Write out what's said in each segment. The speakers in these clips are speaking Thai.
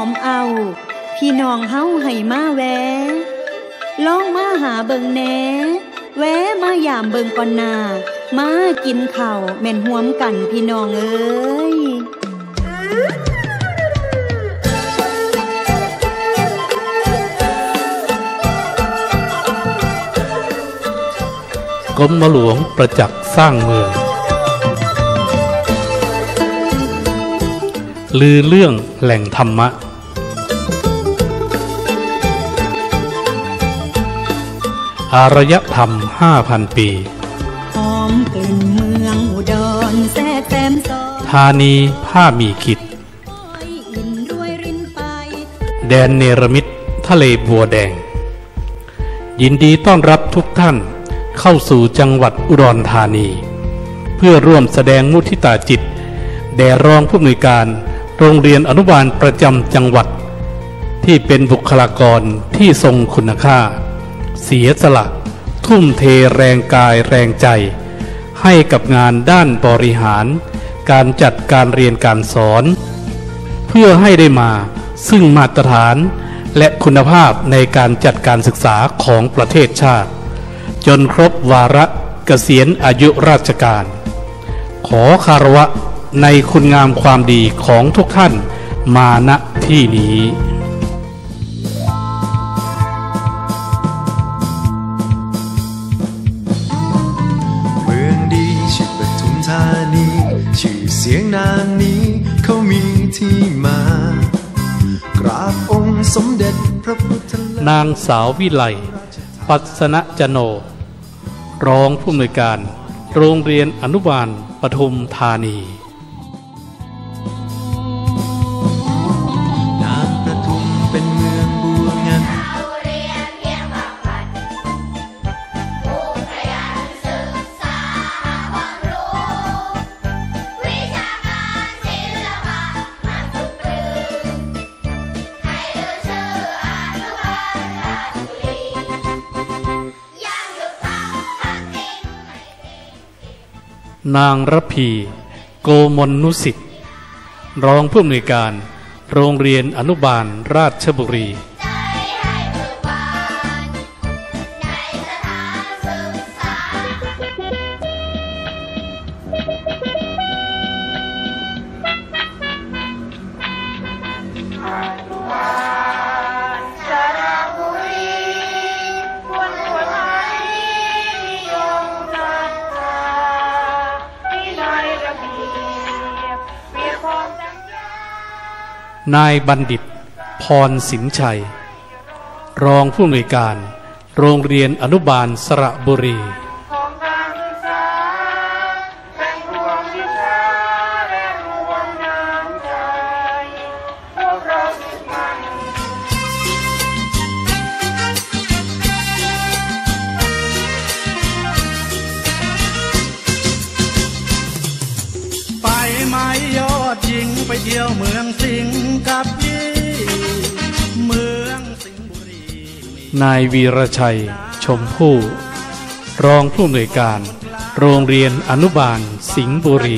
อมหอมเอา พี่น้องเฮาให้มาแวลองมาหาเบิงแหน่แวมายามเบิงก่อนนา มากินข้าวแม่นห่วมกันพี่น้องเอ้ยกรมหลวงประจักษ์สร้างเมือง ลือเรื่องแหล่งธรรมะ อารยธรรม 5,000 ปี หอมกลิ่นเมืองอุดรแทรกแซมซอยธานีผ้ามีขิดอินรวยรินไปแดนเนรมิตทะเลบัวแดง ยินดีต้อนรับทุกท่านเข้าสู่จังหวัดอุดรธานี เพื่อร่วมแสดงมุทิตาจิต แด่รองผู้อำนวยการโรงเรียนอนุบาลประจำจังหวัด ที่เป็นบุคลากรที่ทรงคุณค่า เสียสละ ทุ่มเทแรงกายแรงใจ ให้กับงานด้านบริหาร การจัดการเรียนการสอน เพื่อให้ได้มาซึ่งมาตรฐานและคุณภาพในการจัดการศึกษาของประเทศชาติ จนครบวาระเกษียณอายุราชการ ขอคารวะในคุณงามความดีของทุกท่านมาณที่นี้ นางสาววิไลปัสนจโน รองผู้อำนวยการ โรงเรียนอนุบาลปทุมธานี นางรพีโกมลนุสิทธิ์รองผู้อำนวยการ โรงเรียนอนุบาลราชบุรี นายบัณฑิต พรสินชัย รองผู้อำนวยการ โรงเรียนอนุบาลสระบุรีไปไหมยอดยิงไปเที่ยวเมืองสิ นายวีรชัย ชมพู่ รองผู้อำนวยการ โรงเรียนอนุบาล สิงห์บุรี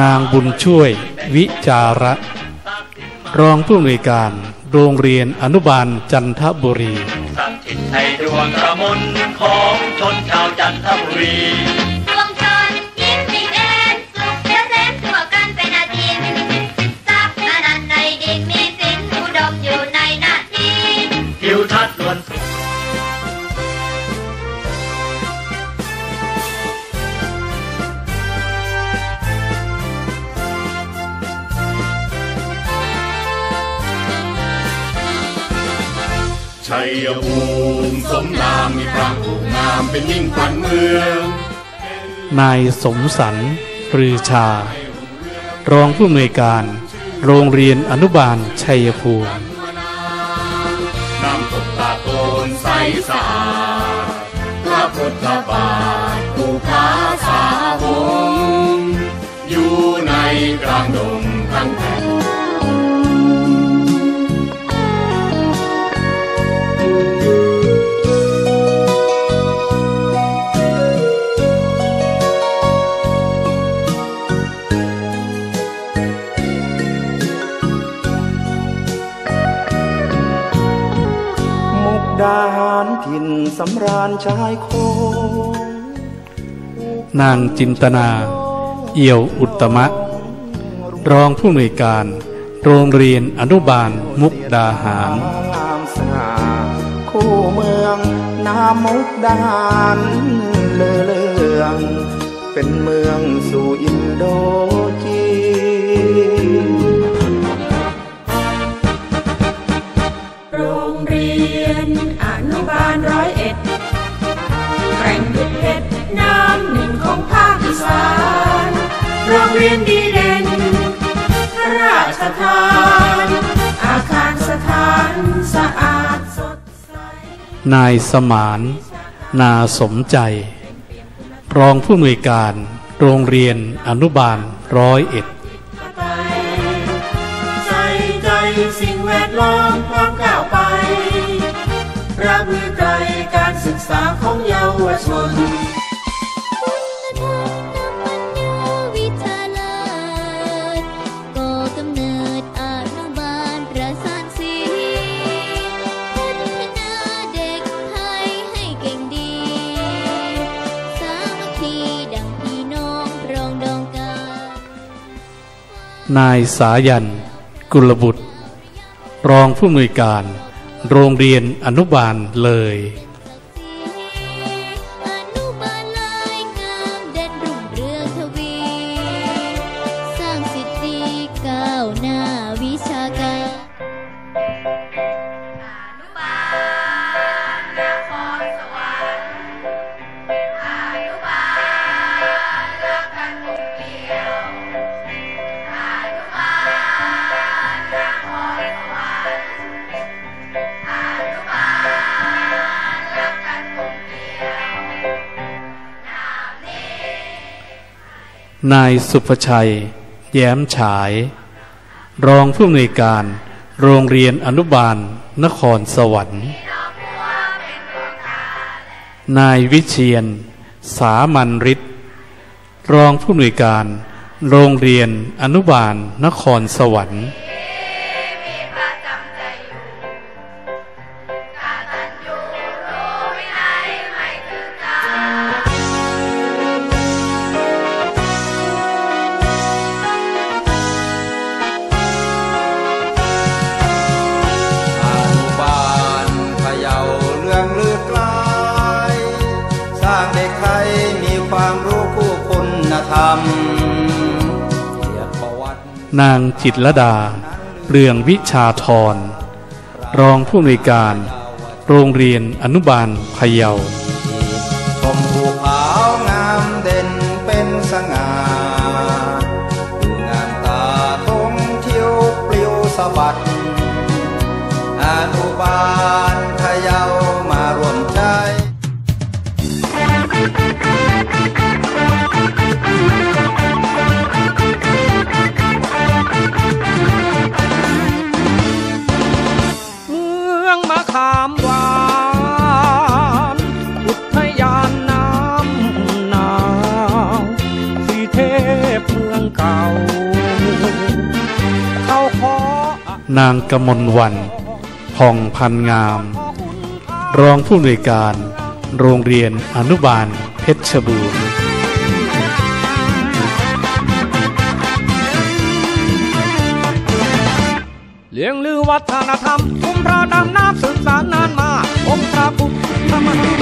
นางบุญช่วย วิจาระ รองผู้อำนวยการโรงเรียนอนุบาลจันทบุรีสักจิตในดวงกระมนของชนชาวจันทบุรี ภูมิสมนามมีพระผู้งามเป็นยิ่งขวัญเมือง นายสมสรรปรือชา รองผู้อำนวยการ โรงเรียนอนุบาลชัยภูมิน้ำตกตาโกนใสสะอาดพระพุทธบาทภูผาสาหงส์อยู่ในกลางดงาหารถิ่นสำราญชายโคงนางจินตนา เอี่ยวอุตตมะ รองผู้อำนวยการ โรงเรียนอนุบาลมุกดาหารงามสง่าคู่เมืองนามมุกดาหารเลือเลือง เป็นเมืองสู่อินโด น้ำหนึ่งของภาคอีสานโรงเรียนดีเด่นพระราชทาน อาคารสถานสะอาดสดใส นายสมาน นาสมใจ รองผู้อำนวยการโรงเรียนอนุบาลร้อยเอ็ดไปใส่ใจสิ่งแวดล้อมพร้อมก้าวไปรับมือไกลการศึกษาของเยาวชน นายสายัน กุลบุตร รองผู้อำนวยการ โรงเรียนอนุบาลเลย นายสุภชัย แย้มฉาย รองผู้อำนวยการ โรงเรียนอนุบาล นครสวรรค์ นายวิเชียน สามัญฤทธิ์รองผู้อำนวยการ โรงเรียนอนุบาล นครสวรรค์ นางจิตรดาเรืองวิชาธร รองผู้อำนวยการ โรงเรียนอนุบาลพะเยา องมะขามหวานอุทยานน้ำนาวสีเทพเมืองเก่าเขาขอนางกมลวันพองพันงาม รองผู้อำนวยการ โรงเรียนอนุบาลเพชรบูรณ์เลี้ยงลือวัฒนธรรม คุ้มพระดำน้ำศึกษานานมา องค์พระพุทธมนต์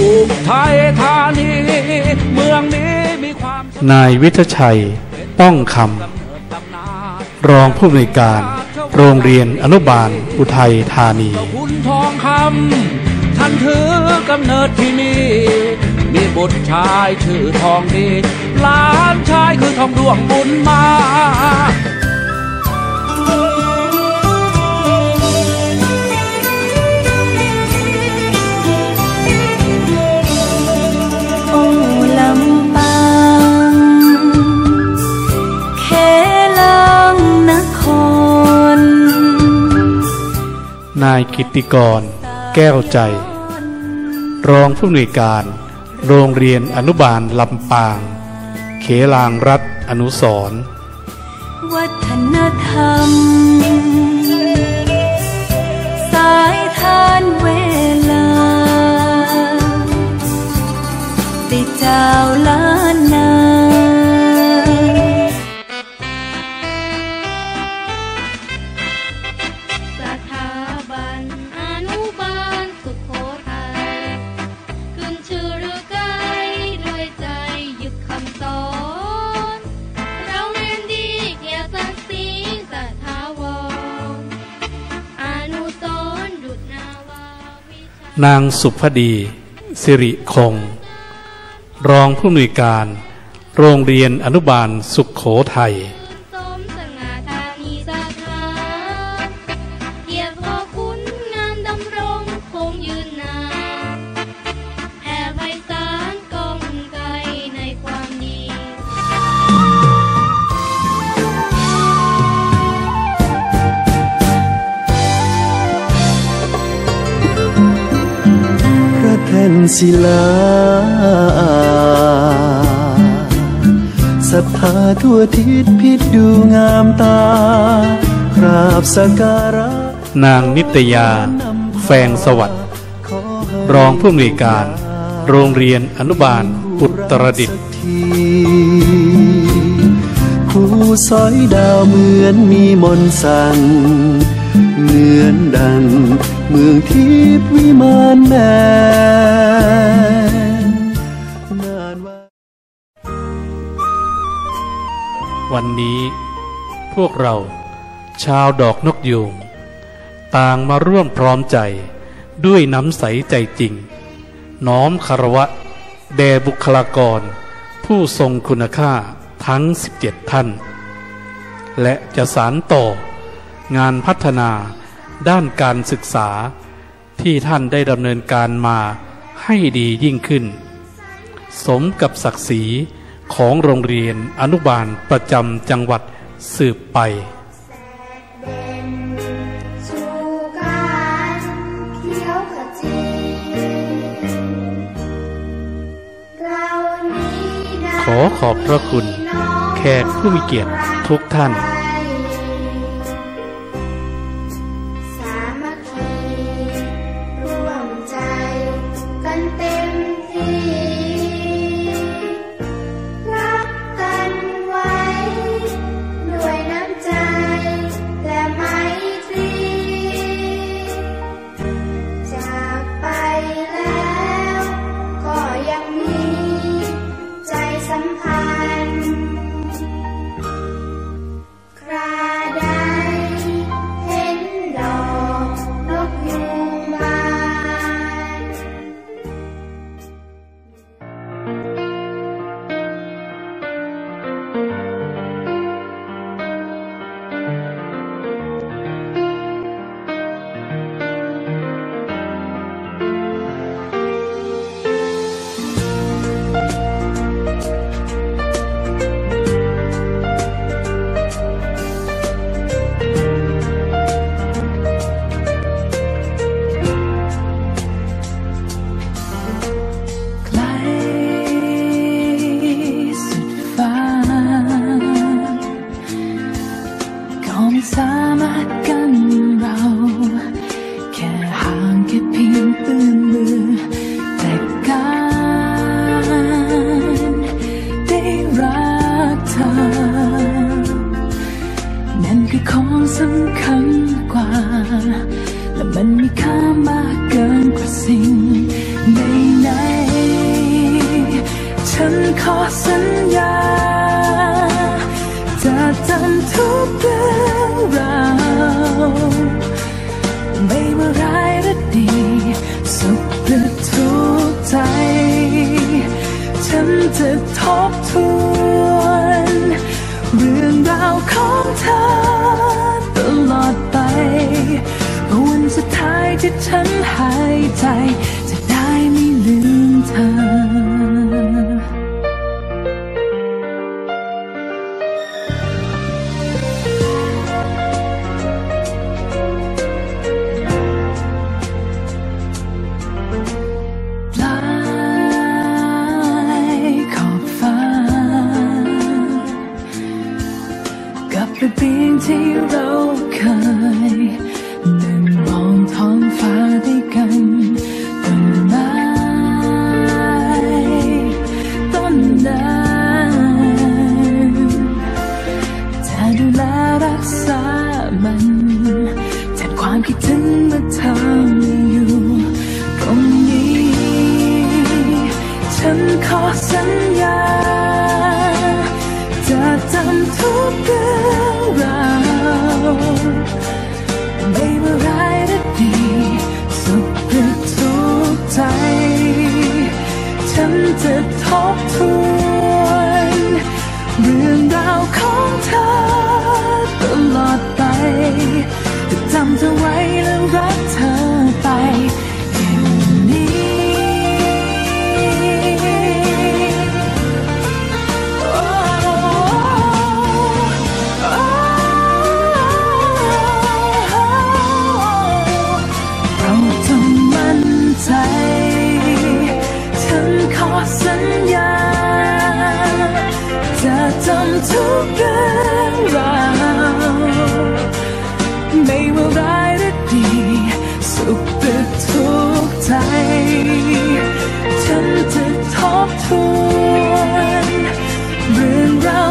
อุทัยธานีเมืองนี้มีความ นายวิทยชัย ป้องคำรองผู้อำนวยการ โรงเรียนอนุบาล อุทัยธานีคุณทองคำท่านถือกำเนิดที่นี่ มีบุตรชายชื่อทองดีหลานชายคือทองดวงบุญมาโอ้ลำปางเขลังนครนายกิตติกร แก้วใจ รองผู้อำนวยการ โรงเรียนอนุบาลลำปาง เขลางรัฐอนุสรวัฒนธรรม สายทานเว นางสุพดี สิริคง รองผู้อำนวยการ โรงเรียนอนุบาลสุขโขทัย ศิลาศรัทธาทั่วทิศพิษดูงามตากราบสักการะ นางนิตยา แฟงสวัสดิ์ขอให้รองผู้อำนวยการ โรงเรียนอนุบาลอุตรดิตถ์ทีผู้สอยดาวเหมือนมีมนต์สั่งเหมือนดัง เมืองทิพย์วิมานแมนวันนี้พวกเราชาวดอกนกยูงต่างมาร่วมพร้อมใจด้วยน้ำใสใจจริง น้อมคารวะ แด่บุคลากร ผู้ทรงคุณค่าทั้ง 17 ท่าน และจะสารต่องานพัฒนา ด้านการศึกษาที่ท่านได้ดำเนินการมาให้ดียิ่งขึ้น สมกับศักดิ์ศรีของโรงเรียนอนุบาลประจำจังหวัดสืบไปขอขอบพระคุณ แขกผู้มีเกียรติทุกท่าน ฉันขอสัญญา จะจำทุกเรื่องราวไม่ว่าร้ายหรือดี สุขหรือทุกข์ใจ ฉันจะทบทวนเรื่องราวของเธอตลอดไปวันสุดท้ายที่ฉันหายใจ จะได้ไม่ลืมเธอ กับระเบียงที่เราเคยนั่งมองท้องฟ้าด้วยกันต้นไม้ต้นนั้นจะดูแลรักษามันแทนความคิดถึงเมื่อเธอไม่อยู่ตรงนี้ ฉันขอสัญญา จะจ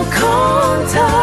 空荡